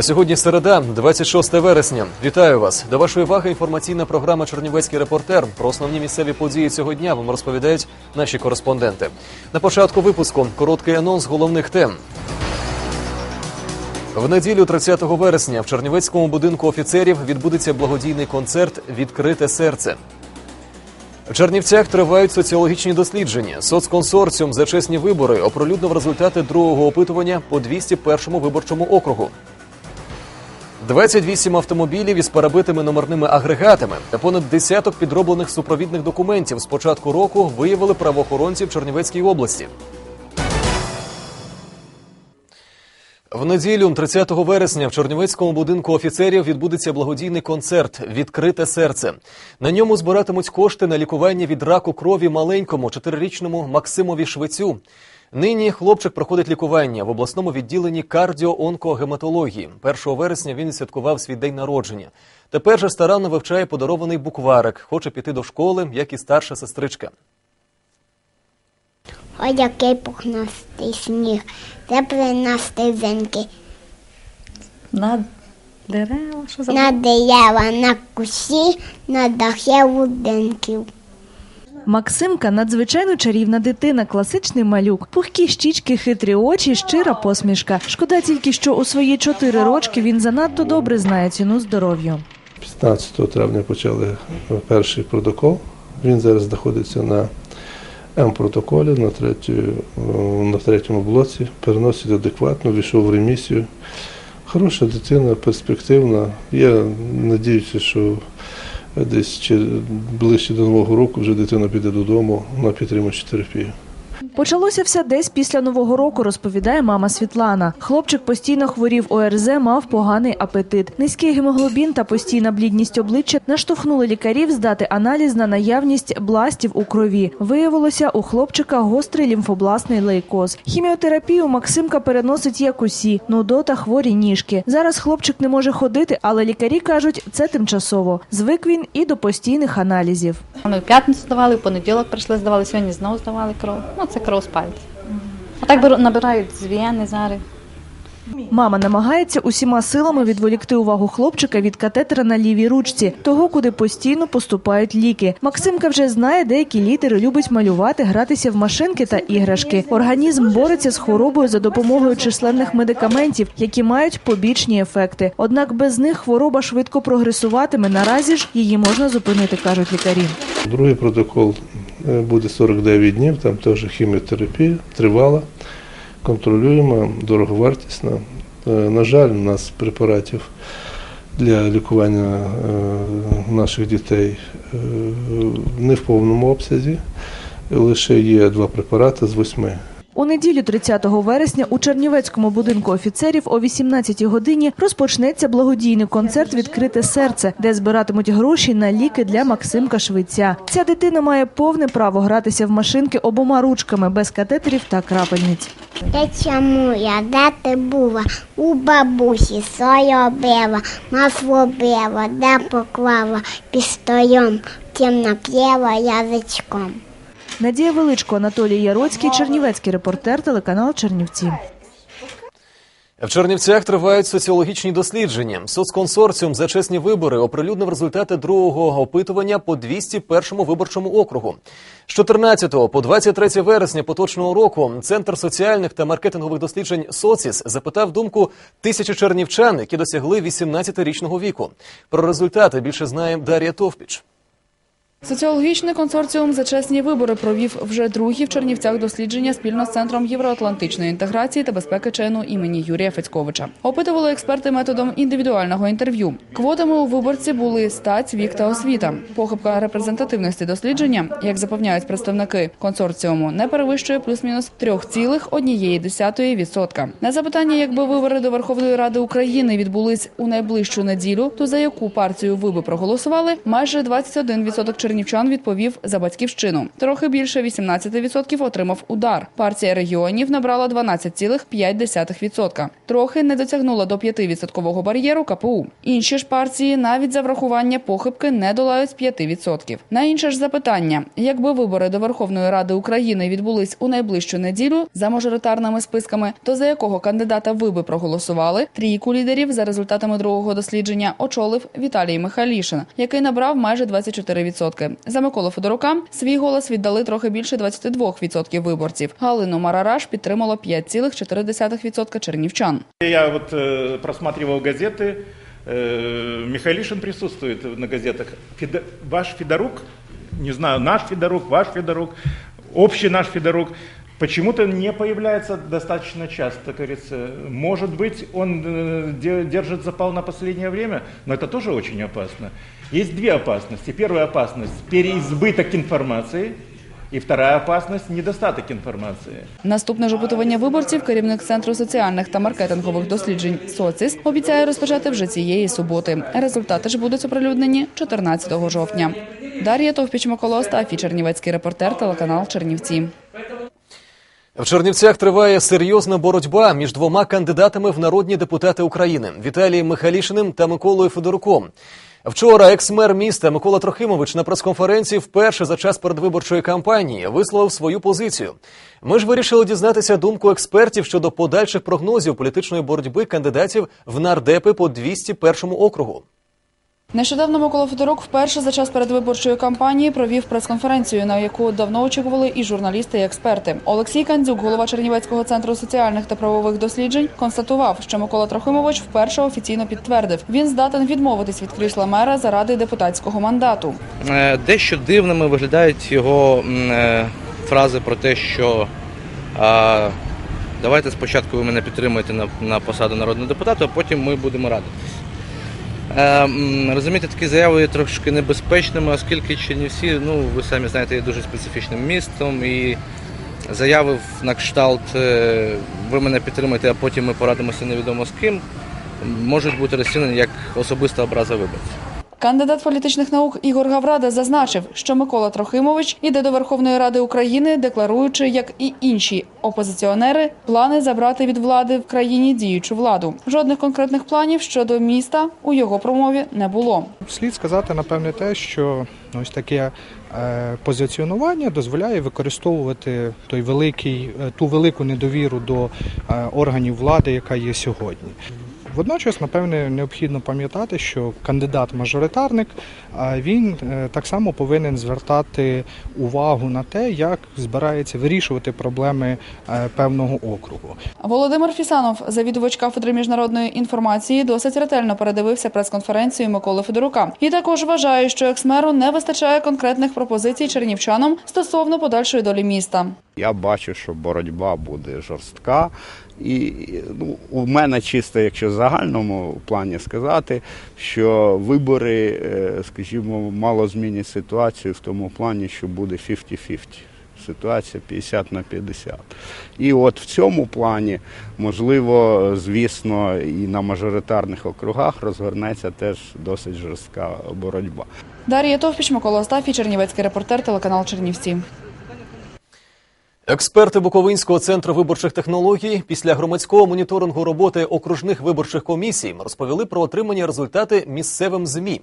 Сьогодні середа, 26 вересня. Вітаю вас. До вашої уваги інформаційна програма Чернівецький репортер. Про основні місцеві події цього дня вам розповідають наші кореспонденти. На початку випуску короткий анонс головних тем. В неділю 30 вересня в Чернівецькому будинку офіцерів відбудеться благодійний концерт Відкрите серце. В Чернівцях тривають соціологічні дослідження. Соцконсорціум за чесні вибори оприлюднив результати другого опитування по 201-му виборчому округу. 28 автомобілів із перебитими номерними агрегатами та понад десяток підроблених супровідних документів з початку року виявили правоохоронці в Чернівецькій області. В неділю, 30 вересня, в Чернівецькому будинку офіцерів відбудеться благодійний концерт Відкрите серце. На ньому збиратимуть кошти на лікування від раку крові маленькому чотирирічному Максимові Швецю. Нині хлопчик проходить лікування в обласному відділенні кардіоонкогематології. 1 вересня він святкував свій день народження. Тепер же старанно вивчає подарований букварик. Хоче піти до школи, як і старша сестричка. Ой, який пухнастий сніг, де принести зеньки На дерева, що за на дерева, на кущі, на дахи будинків. Максимка надзвичайно чарівна дитина, класичний малюк, пухкі щічки, хитрі очі, щира посмішка. Шкода тільки, що у свої чотири рочки він занадто добре знає ціну здоров'ю. 15 травня почали перший протокол. Він зараз знаходиться на М-протоколі на, третю, на третьому блоці. Переносить адекватно, війшов в ремісію. Хороша дитина, перспективна. Я сподіваюся, що десь ближче до Нового року вже дитина піде додому на підтримуючу терапію. Почалося все десь після нового року, розповідає мама Світлана. Хлопчик постійно хворів ОРЗ, мав поганий апетит. Низький гемоглобін та постійна блідність обличчя наштовхнули лікарів здати аналіз на наявність бластів у крові. Виявилося, у хлопчика гострий лімфобластний лейкоз. Хіміотерапію Максимка переносить як усі, нудота, хворі ніжки. Зараз хлопчик не може ходити, але лікарі кажуть, це тимчасово. Звик він і до постійних аналізів. Ми в п'ятницю здавали, в понеділок прийшли, здавали, сьогодні знову здавали кров. Ну, це кров з Отак набирають з вени зараз. Мама намагається усіма силами відволікти увагу хлопчика від катетера на лівій ручці, того, куди постійно поступають ліки. Максимка вже знає деякі літери, любить малювати, гратися в машинки та іграшки. Організм бореться з хворобою за допомогою численних медикаментів, які мають побічні ефекти. Однак без них хвороба швидко прогресуватиме. Наразі ж її можна зупинити, кажуть лікарі. Другий протокол е, буде 49 днів, там теж хіміотерапія тривала, контролюємо, дороговартісна. Е, На жаль, у нас препаратів для лікування е, наших дітей е, не в повному обсязі. Лише є два препарати з восьми. У неділю 30 вересня у Чернівецькому будинку офіцерів о 18 годині розпочнеться благодійний концерт Відкрите серце, де збиратимуть гроші на ліки для Максимка Швеця. Ця дитина має повне право гратися в машинки обома ручками без катетерів та крапельниць. Де чому я, де ти була? У бабусі сою била, масло била, де поклала пістоєм, тим нап'єла язичком. Надія Величко, Анатолій Яроцький, Чернівецький репортер, телеканал Чернівці. В Чернівцях тривають соціологічні дослідження. Соцконсорціум за чесні вибори оприлюднив результати другого опитування по 201 виборчому округу. З 14 по 23 вересня поточного року Центр соціальних та маркетингових досліджень Соціс запитав думку тисячі чернівчан, які досягли 18-річного віку. Про результати більше знає Дар'я Товпіч. Соціологічний консорціум за чесні вибори провів вже другі в Чернівцях дослідження спільно з центром євроатлантичної інтеграції та безпеки ЧНУ імені Юрія Федьковича. Опитували експерти методом індивідуального інтерв'ю. Квотами у виборці були стать, вік та освіта. Похибка репрезентативності дослідження, як запевняють представники консорціуму, не перевищує плюс-мінус 3,1%. На запитання, якби вибори до Верховної Ради України відбулись у найближчу неділю, то за яку партію ви би проголосували, майже 21% чернівців чернівчан відповів за батьківщину. Трохи більше 18% отримав удар. Партія регіонів набрала 12,5%. Трохи не дотягнула до 5% бар'єру КПУ. Інші ж партії навіть за врахування похибки не долають 5%. На інше ж запитання: якби вибори до Верховної Ради України відбулись у найближчу неділю за мажоритарними списками, то за якого кандидата ви би проголосували? Трійку лідерів за результатами другого дослідження очолив Віталій Михайлішин, який набрав майже 24%. За Миколу Федорука свій голос віддали трохи більше 22% виборців. Галину Марараш підтримало 5,4% чернівчан. Я вот э, просматривал газеты, э, Михайлишин присутствует на газетах. Феда- ваш Федорук, не знаю, наш Федорук, ваш Федорук, общий наш Федорук, почему-то не появляется достаточно часто, как говорится. Может быть, он э, де- держит запал на последнее время, но это тоже очень опасно. Есть две опасности. Первая опасность – переизбыток информации, и вторая опасность – недостаток информации. Наступне ж опитування виборців керівник центру соціальних та маркетингових досліджень СОЦІС обіцяє розпочати вже цієї суботи. Результати ж будуть оприлюднені 14 жовтня. Дар'я Товпіч Миколоста, Афі Чернівецький репортер, телеканал Чернівці. В Чернівцях триває серйозна боротьба між двома кандидатами в народні депутати України Віталієм Михайлішиним та Миколою Федоруком. Вчора екс-мер міста Микола Трохимович на прес-конференції вперше за час передвиборчої кампанії висловив свою позицію. Ми ж вирішили дізнатися думку експертів щодо подальших прогнозів політичної боротьби кандидатів в нардепи по 201 округу. Нещодавно Микола Федорук вперше за час передвиборчої кампанії провів прес-конференцію, на яку давно очікували і журналісти, і експерти. Олексій Кандзюк, голова Чернівецького центру соціальних та правових досліджень, констатував, що Микола Трохимович вперше офіційно підтвердив, він здатен відмовитись від крісла мера заради депутатського мандату. Е, Дещо дивними виглядають його е, фрази про те, що давайте спочатку ви мене підтримуєте на, посаду народного депутата, а потім ми будемо радитись. Е, розумієте, такі заяви є трошки небезпечними, оскільки Чернівці, ну ви самі знаєте, є дуже специфічним містом і заяви на кшталт е, ви мене підтримуєте, а потім ми порадимося невідомо з ким, можуть бути розцінені як особиста образа виборців. Кандидат політичних наук Ігор Гаврада зазначив, що Микола Трохимович іде до Верховної Ради України, декларуючи, як і інші опозиціонери, плани забрати від влади в країні діючу владу. Жодних конкретних планів щодо міста у його промові не було. Слід сказати, напевне, те, що ось таке е, позиціонування дозволяє використовувати той великий, е, ту велику недовіру до е, органів влади, яка є сьогодні. Водночас, напевне, необхідно пам'ятати, що кандидат-мажоритарник він е, так само повинен звертати увагу на те, як збирається вирішувати проблеми е, певного округу. Володимир Фісанов, завідувач кафедри міжнародної інформації, досить ретельно передивився прес-конференцію Миколи Федорука і також вважає, що екс-меру не вистачає конкретних пропозицій чернівчанам стосовно подальшої долі міста. Я бачу, що боротьба буде жорстка. І ну, у мене чисто, якщо в загальному плані сказати, що вибори, е, скажімо, мало змінять ситуацію в тому плані, що буде 50-50. Ситуація 50 на 50. І от в цьому плані, можливо, звісно, і на мажоритарних округах розгорнеться теж досить жорстка боротьба. Дар'я Товпіч, Микола Остафій, Чернівецький репортер, телеканал Чернівці. Експерти Буковинського центру виборчих технологій після громадського моніторингу роботи окружних виборчих комісій розповіли про отримані результати місцевим змі.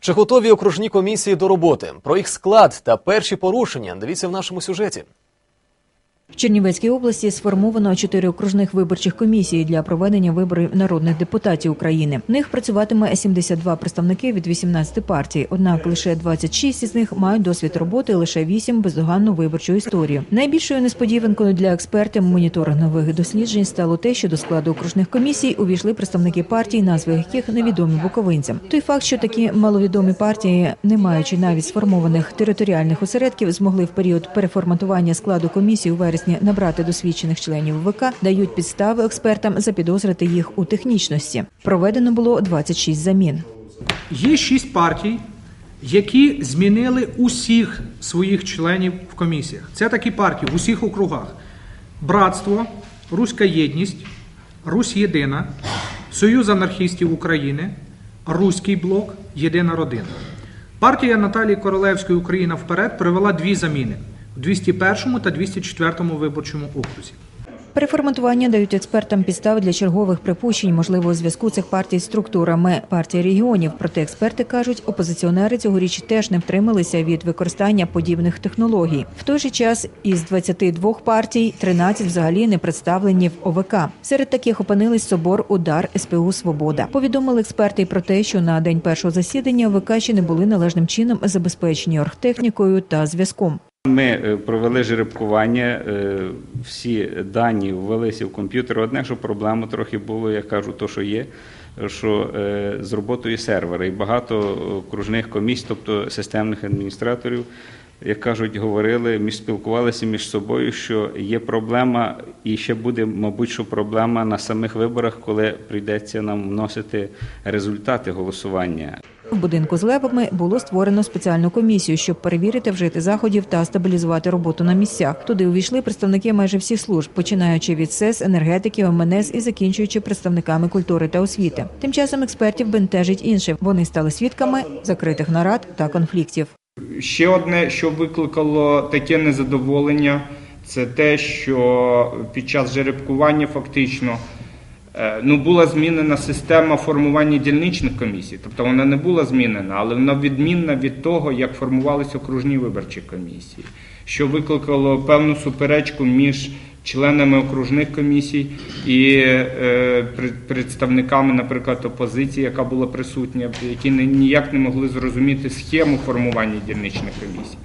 Чи готові окружні комісії до роботи? Про їх склад та перші порушення дивіться в нашому сюжеті. В Чернівецькій області сформовано чотири окружних виборчих комісії для проведення виборів народних депутатів України. В них працюватиме 72 представники від 18 партій. Однак лише 26 із них мають досвід роботи, лише 8 – бездоганну виборчу історію. Найбільшою несподіванкою для експертів моніторингових досліджень стало те, що до складу окружних комісій увійшли представники партій, назви яких невідомі буковинцям. Той факт, що такі маловідомі партії, не маючи навіть сформованих територіальних осередків, змогли в період переформатування складу комісії у вересні набрати досвідчених членів ВК, дають підстави експертам запідозрити їх у технічності. Проведено було 26 замін. Є шість партій, які змінили усіх своїх членів в комісіях. Це такі партії в усіх округах: Братство, Руська Єдність, Русь Єдина, Союз анархістів України, Руський блок, Єдина родина. Партія Наталії Королевської Україна вперед провела дві заміни у 201 та 204 виборчому окрузі. Переформатування дають експертам підстави для чергових припущень можливого зв'язку цих партій з структурами партії регіонів. Проте експерти кажуть, опозиціонери цьогоріч теж не втрималися від використання подібних технологій. В той же час із 22 партій 13 взагалі не представлені в ОВК. Серед таких опинились собор Удар СПУ Свобода. Повідомили експерти й про те, що на день першого засідання ОВК ще не були належним чином забезпечені оргтехнікою та зв'язком. Ми е, провели жеребкування, е, всі дані ввелися в комп'ютер. Одне, що проблема трохи було, я кажу, то що є, що е, з роботою сервера і багато окружних комісій, тобто системних адміністраторів, як кажуть, говорили, між спілкувалися між собою, що є проблема, і ще буде, мабуть, що проблема на самих виборах, коли прийдеться нам вносити результати голосування. В будинку з левами було створено спеціальну комісію, щоб перевірити вжити заходів та стабілізувати роботу на місцях. Туди увійшли представники майже всіх служб, починаючи від СЕС, енергетики, МНС і закінчуючи представниками культури та освіти. Тим часом експертів бентежить інше. Вони стали свідками закритих нарад та конфліктів. Ще одне, що викликало таке незадоволення, це те, що під час жеребкування фактично ну, була змінена система формування дільничних комісій. Тобто вона не була змінена, але вона відмінна від того, як формувалися окружні виборчі комісії, що викликало певну суперечку між членами окружних комісій і е, представниками, наприклад, опозиції, яка була присутня, які ніяк не могли зрозуміти схему формування дільничних комісій.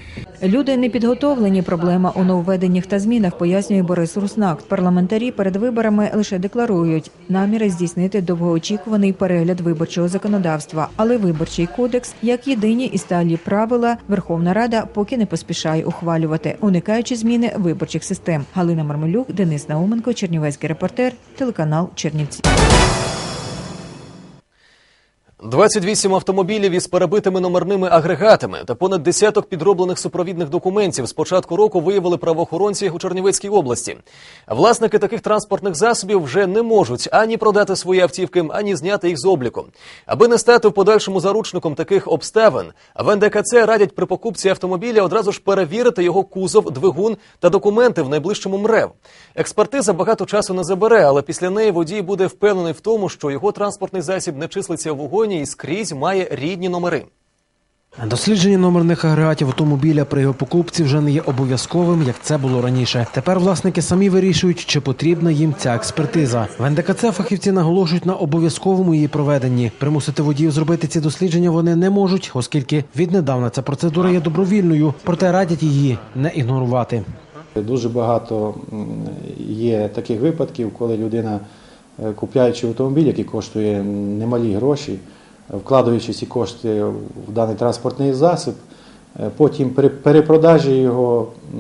Люди не підготовлені. Проблема у нововведеннях та змінах, пояснює Борис Руснак. Парламентарі перед виборами лише декларують наміри здійснити довгоочікуваний перегляд виборчого законодавства. Але виборчий кодекс, як єдині і сталі правила, Верховна Рада поки не поспішає ухвалювати, уникаючи зміни виборчих систем. Галина Мармелюк, Денис Науменко, Чернівецький репортер, телеканал Чернівці. 28 автомобілів із перебитими номерними агрегатами та понад десяток підроблених супровідних документів з початку року виявили правоохоронці у Чернівецькій області. Власники таких транспортних засобів вже не можуть ані продати свої автівки, ані зняти їх з обліку. Аби не стати в подальшому заручником таких обставин, в НДКЦ радять при покупці автомобіля одразу ж перевірити його кузов, двигун та документи в найближчому МРЕВ. Експертиза багато часу не забере, але після неї водій буде впевнений в тому, що його транспортний засіб не числиться в вогоні і скрізь має рідні номери. Дослідження номерних агрегатів автомобіля при його покупці вже не є обов'язковим, як це було раніше. Тепер власники самі вирішують, чи потрібна їм ця експертиза. В НДКЦ фахівці наголошують на обов'язковому її проведенні. Примусити водіїв зробити ці дослідження вони не можуть, оскільки віднедавна ця процедура є добровільною, проте радять її не ігнорувати. Дуже багато є таких випадків, коли людина, е, купляючи автомобіль, який коштує немалі гроші, вкладаючи ці кошти в даний транспортний засіб, е, потім при перепродажі його е,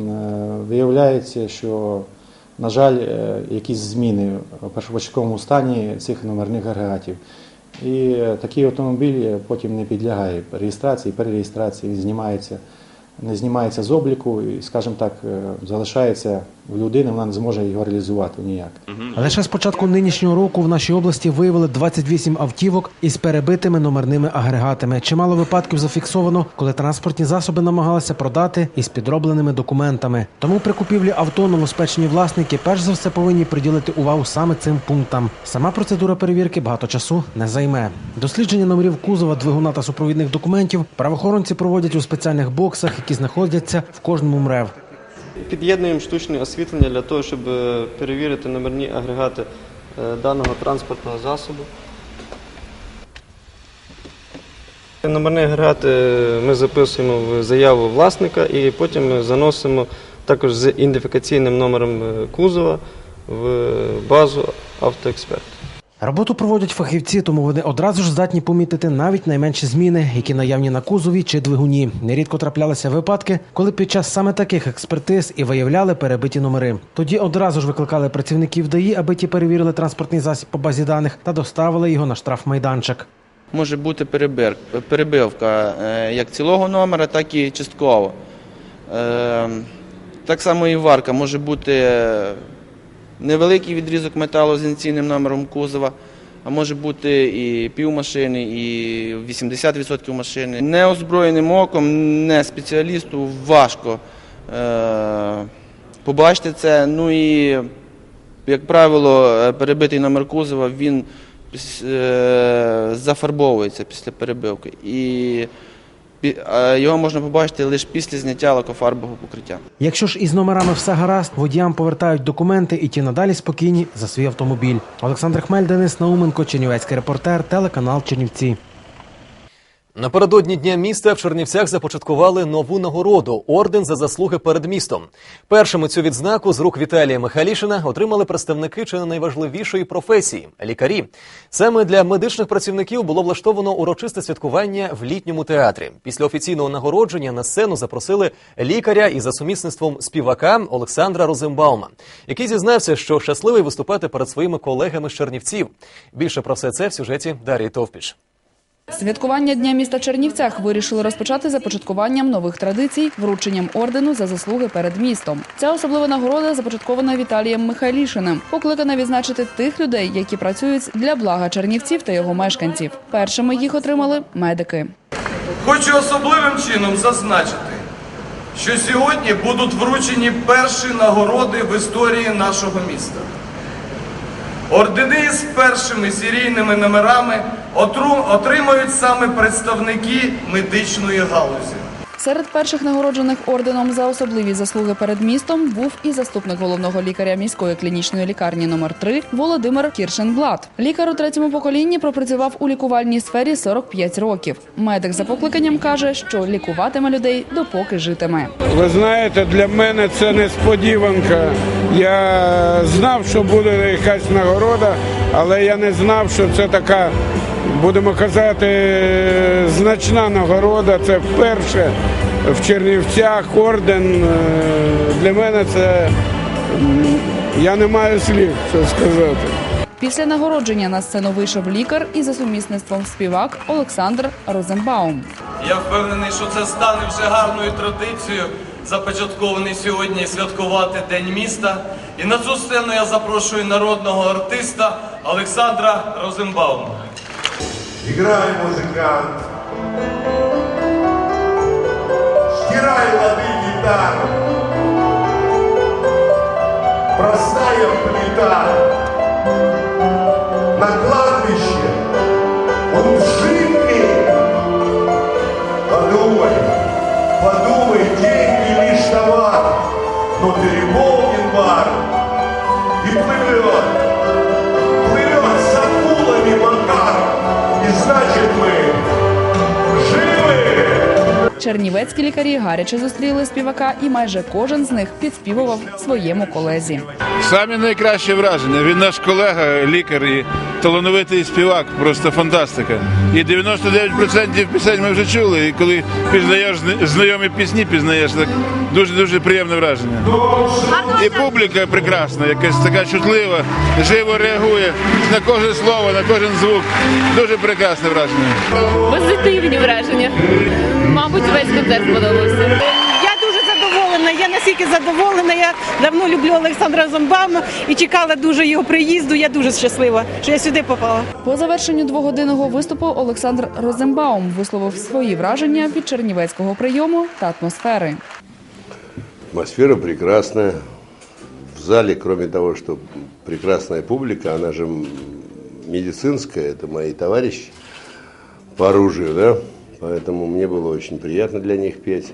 виявляється, що, на жаль, е, якісь зміни в першопочатковому стані цих номерних агрегатів. І такий автомобіль потім не підлягає реєстрації, перереєстрації, знімається не знімається з обліку і, скажімо так, залишається людини, вона не зможе його реалізувати ніяк. Лише з початку нинішнього року в нашій області виявили 28 автівок із перебитими номерними агрегатами. Чимало випадків зафіксовано, коли транспортні засоби намагалися продати із підробленими документами. Тому при купівлі авто новоспечені власники перш за все повинні приділити увагу саме цим пунктам. Сама процедура перевірки багато часу не займе. Дослідження номерів кузова, двигуна та супровідних документів правоохоронці проводять у спеціальних боксах, які знаходяться в кожному МРЕВ. Під'єднуємо штучне освітлення для того, щоб е, перевірити номерні агрегати е, даного транспортного засобу. Номерні агрегати ми записуємо в заяву власника і потім заносимо також з ідентифікаційним номером е, кузова в базу автоексперт. Роботу проводять фахівці, тому вони одразу ж здатні помітити навіть найменші зміни, які наявні на кузові чи двигуні. Нерідко траплялися випадки, коли під час саме таких експертиз і виявляли перебиті номери. Тоді одразу ж викликали працівників ДАІ, аби ті перевірили транспортний засіб по базі даних та доставили його на штрафмайданчик. може бути перебивка е, як цілого номера, так і частково. Е, Так само і варка може бути невеликий відрізок металу з ініційним номером кузова, а може бути і пів машини, і 80% машини. Неозброєним оком, не спеціалісту важко е, побачити це. Ну і, як правило, перебитий номер кузова, він е, зафарбовується після перебивки. І його можна побачити лише після зняття лакофарбового покриття. Якщо ж із номерами все гаразд, водіям повертають документи і ті надалі спокійні за свій автомобіль. Олександр Хмель, Денис Науменко, Чернівецький репортер, телеканал Чернівці. Напередодні дня міста в Чернівцях започаткували нову нагороду орден за заслуги перед містом. Першими цю відзнаку з рук Віталія Михайлішина отримали представники чи не найважливішої професії лікарі. Саме для медичних працівників було влаштовано урочисте святкування в літньому театрі. Після офіційного нагородження на сцену запросили лікаря і за сумісництвом співака Олександра Розенбаума, який зізнався, що щасливий виступати перед своїми колегами з Чернівців. Більше про все це в сюжеті Дарії Товпіш. Святкування Дня міста Чернівцях вирішили розпочати започаткуванням нових традицій, врученням ордену за заслуги перед містом. Ця особлива нагорода започаткована Віталієм Михайлішиним, покликана відзначити тих людей, які працюють для блага чернівців та його мешканців. Першими їх отримали медики. Хочу особливим чином зазначити, що сьогодні будуть вручені перші нагороди в історії нашого міста. Ордени з першими серійними номерами отримають саме представники медичної галузі. Серед перших нагороджених орденом за особливі заслуги перед містом був і заступник головного лікаря міської клінічної лікарні номер 3 Володимир Кіршенблат. Лікар у третьому поколінні пропрацював у лікувальній сфері 45 років. Медик за покликанням каже, що лікуватиме людей допоки житиме. Ви знаєте, для мене це несподіванка. Я знав, що буде якась нагорода, але я не знав, що це така, будемо казати, значна нагорода. Це вперше в Чернівцях орден. Е, Для мене це я не маю слів, що сказати. Після нагородження на сцену вийшов лікар і за сумісництвом співак Олександр Розенбаум. Я впевнений, що це стане вже гарною традицією, започаткований сьогодні святкувати День міста. І на цю сцену я запрошую народного артиста Олександра Розенбаума. Играй, музыкант. Стирай воды гитару. Простая плита. На Чернівецькі лікарі гаряче зустріли співака, і майже кожен з них підспівував своєму колезі. Самі найкраще враження. Він наш колега, лікар і талановитий співак, просто фантастика. І 99% пісень ми вже чули. І коли пізнаєш зна- знайомі пісні, пізнаєш так дуже дуже приємне враження. І публіка прекрасна, якась така чутлива, живо реагує на кожне слово, на кожен звук. Дуже прекрасне враження. Позитивні враження. Мабуть, весь концерт сподобався. Я дуже задоволена. Я настільки задоволена. Я давно люблю Олександра Зомбама і чекала дуже його приїзду. Я дуже щаслива, що я сюди попала. По завершенню двогодинного виступу Олександр Розенбаум висловив свої враження від чернівецького прийому та атмосфери. Атмосфера прекрасная. В зале, кроме того, что прекрасная публика, она же м, медицинская, это мои товарищи по оружию, да? Поэтому мне было очень приятно для них петь.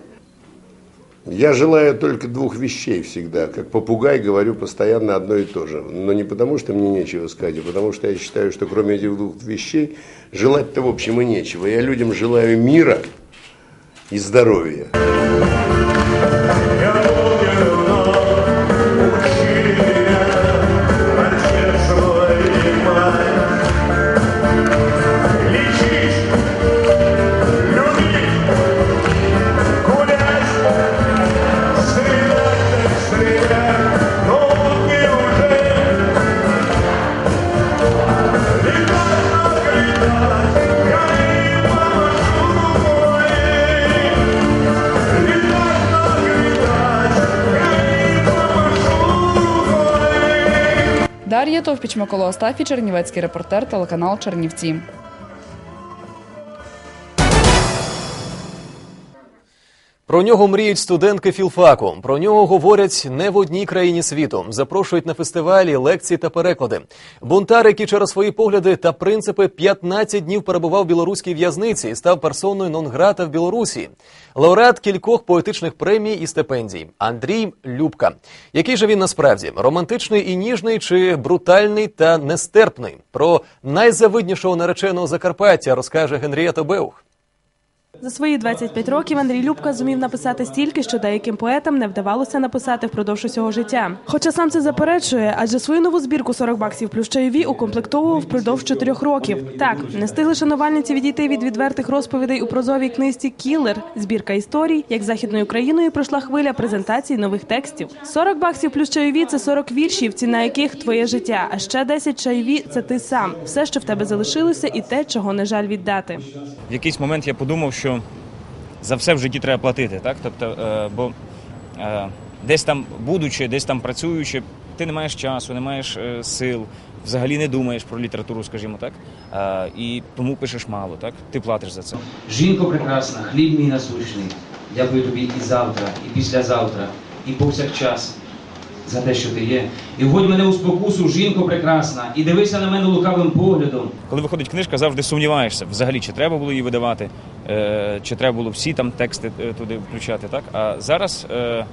Я желаю только двух вещей всегда. Как попугай говорю постоянно одно и то же. Но не потому, что мне нечего сказать, а потому что я считаю, что кроме этих двух вещей желать-то в общем и нечего. Я людям желаю мира и здоровья. Товпіч, Микола Остафій, Чернівецький репортер, телеканал Чернівці. Про нього мріють студентки філфаку. Про нього говорять не в одній країні світу. Запрошують на фестивалі, лекції та переклади. Бунтар, який через свої погляди та принципи 15 днів перебував в білоруській в'язниці і став персоною нон-грата в Білорусі. Лауреат кількох поетичних премій і стипендій Андрій Любка. Який же він насправді романтичний і ніжний, чи брутальний та нестерпний? Про найзавиднішого нареченого Закарпаття розкаже Генрієта Беух. За свої 25 років Андрій Любка зумів написати стільки, що деяким поетам не вдавалося написати впродовж усього життя. Хоча сам це заперечує, адже свою нову збірку «40 баксів плюс чайові укомплектовував впродовж чотирьох років. Так, не встигли шанувальниці відійти від відвертих розповідей у прозовій книзі Кілер. Збірка історій, як західною Україною пройшла хвиля презентацій нових текстів. «40 баксів плюс чайові це 40 віршів, ціна яких твоє життя. А ще 10 чайові це ти сам. Все, що в тебе залишилося, і те, чого не жаль віддати. в якийсь момент я подумав, що за все в житті треба платити, так? Тобто, е, бо е, десь там будучи, десь там працюючи, ти не маєш часу, не маєш е, сил, взагалі не думаєш про літературу, скажімо так, і тому пишеш мало, так? Ти платиш за це. Жінко прекрасна, хліб мій насущний. Дякую тобі і завтра, і післязавтра, і повсякчас за те, що ти є. І вводь мене у спокусу, жінко прекрасна, і дивися на мене лукавим поглядом. Коли виходить книжка, завжди сумніваєшся, взагалі, чи треба було її видавати, е, чи треба було всі там тексти е, туди включати. Так? А зараз е,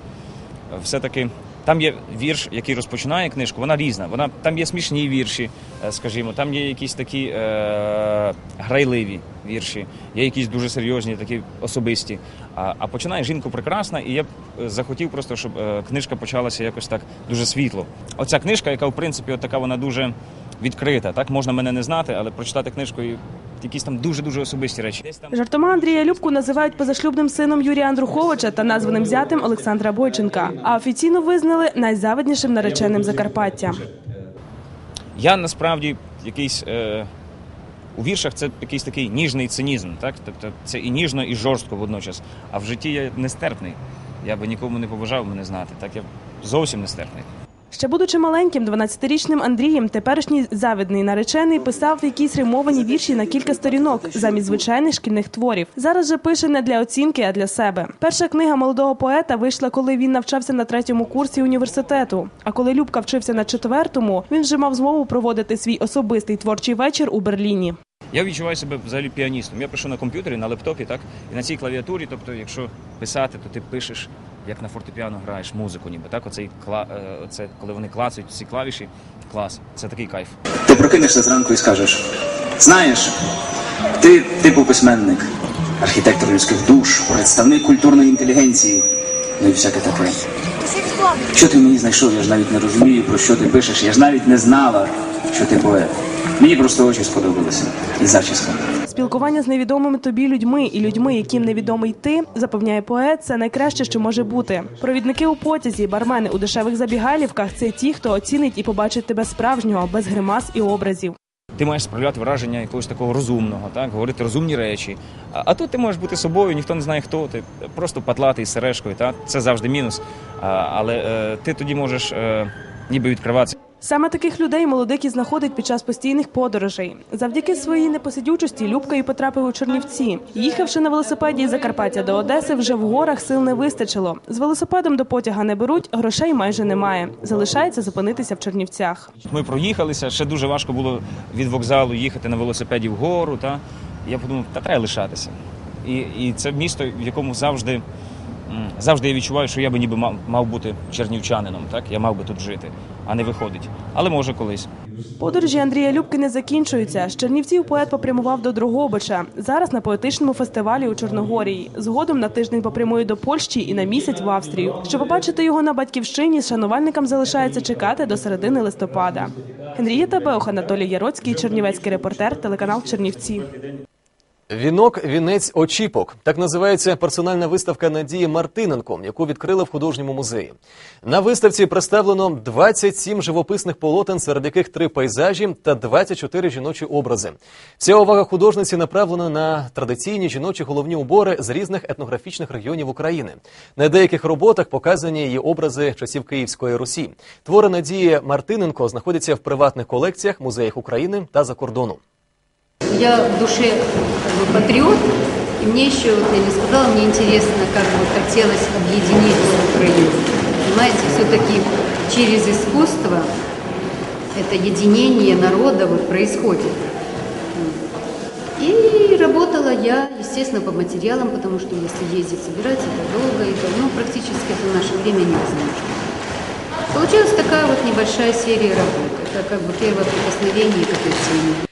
все-таки там є вірш, який розпочинає книжку, вона різна. Вона, там є смішні вірші, скажімо, там є якісь такі грайливі вірші, є якісь дуже серйозні, такі особисті. А, а починає жінка прекрасна, і я б е, захотів просто, щоб е, книжка почалася якось так дуже світло. Оця книжка, яка в принципі от така вона дуже відкрита. Так можна мене не знати, але прочитати книжку і якісь там дуже дуже особисті речі. Жартома Андрія Любку називають позашлюбним сином Юрія Андруховича та названим зятем Олександра Бойченка. А офіційно визнали найзавиднішим нареченим Закарпаття. я насправді якийсь. Е, у віршах це якийсь такий ніжний цинізм, так? Тобто це і ніжно, і жорстко водночас. А в житті я нестерпний. Я би нікому не побажав мене знати. Так я зовсім нестерпний. Ще будучи маленьким, 12-річним Андрієм, теперішній завідний наречений писав якісь римовані вірші на кілька сторінок замість звичайних шкільних творів. Зараз же пише не для оцінки, а для себе. Перша книга молодого поета вийшла, коли він навчався на третьому курсі університету. А коли Любка вчився на четвертому, він вже мав змогу проводити свій особистий творчий вечір у Берліні. Я відчуваю себе взагалі піаністом. Я пишу на комп'ютері, на лептопі, так? І на цій клавіатурі, тобто, якщо писати, то ти пишеш, як на фортепіано граєш музику, ніби так. Оцей кла... це, оце, коли вони клацають ці клавіші, клас. Це такий кайф. Ти прокинешся зранку і скажеш: знаєш, ти типу письменник, архітектор людських душ, представник культурної інтелігенції, і всяке таке. Що ти мені знайшов? Я ж навіть не розумію, про що ти пишеш. Я ж навіть не знала, що ти поет. Мені просто очі сподобалися. І зачіска. Спілкування з невідомими тобі людьми і людьми, яким невідомий ти, запевняє поет, це найкраще, що може бути. Провідники у потязі, бармени у дешевих забігалівках це ті, хто оцінить і побачить тебе справжнього, без гримас і образів. Ти маєш справляти враження якогось такого розумного, так, говорити розумні речі. А, а тут ти можеш бути собою, ніхто не знає, хто ти. Просто патлатий з сережкою, так? Це завжди мінус. А, але е, ти тоді можеш е, ніби відкриватися. Саме таких людей молодик і знаходить під час постійних подорожей. Завдяки своїй непосидючості Любка і потрапив у Чернівці. Їхавши на велосипеді із Закарпаття до Одеси, вже в горах сил не вистачило. З велосипедом до потяга не беруть, грошей майже немає. Залишається зупинитися в Чернівцях. Ми проїхалися, ще дуже важко було від вокзалу їхати на велосипеді вгору. Та? Я подумав, та треба лишатися. І, і це місто, в якому завжди, завжди я відчуваю, що я би ніби мав, мав бути чернівчанином, так? я мав би тут жити, а не виходить. Але може колись. Подорожі Андрія Любки не закінчуються. З Чернівців поет попрямував до Дрогобича. Зараз на поетичному фестивалі у Чорногорії. Згодом на тиждень попрямує до Польщі і на місяць в Австрію. Щоб побачити його на батьківщині, шанувальникам залишається чекати до середини листопада. Генрієта Беух, Анатолій Яроцький, Чернівецький репортер, телеканал Чернівці. Вінок, вінець, очіпок. Так називається персональна виставка Надії Мартиненко, яку відкрили в художньому музеї. На виставці представлено 27 живописних полотен, серед яких три пейзажі та 24 жіночі образи. Вся увага художниці направлена на традиційні жіночі головні убори з різних етнографічних регіонів України. На деяких роботах показані її образи часів Київської Русі. Твори Надії Мартиненко знаходяться в приватних колекціях, музеях України та за кордоном. Я в душе как бы, патриот, и мне еще, вот я не сказала, мне интересно, как бы хотелось объединить Украину. Понимаете, все-таки через искусство это единение народа вот происходит. И работала я, естественно, по материалам, потому что если ездить собирать, это долго, это, ну, практически это в наше время невозможно. Получилась такая вот небольшая серия работ. Это как бы первое прикосновение к этой теме.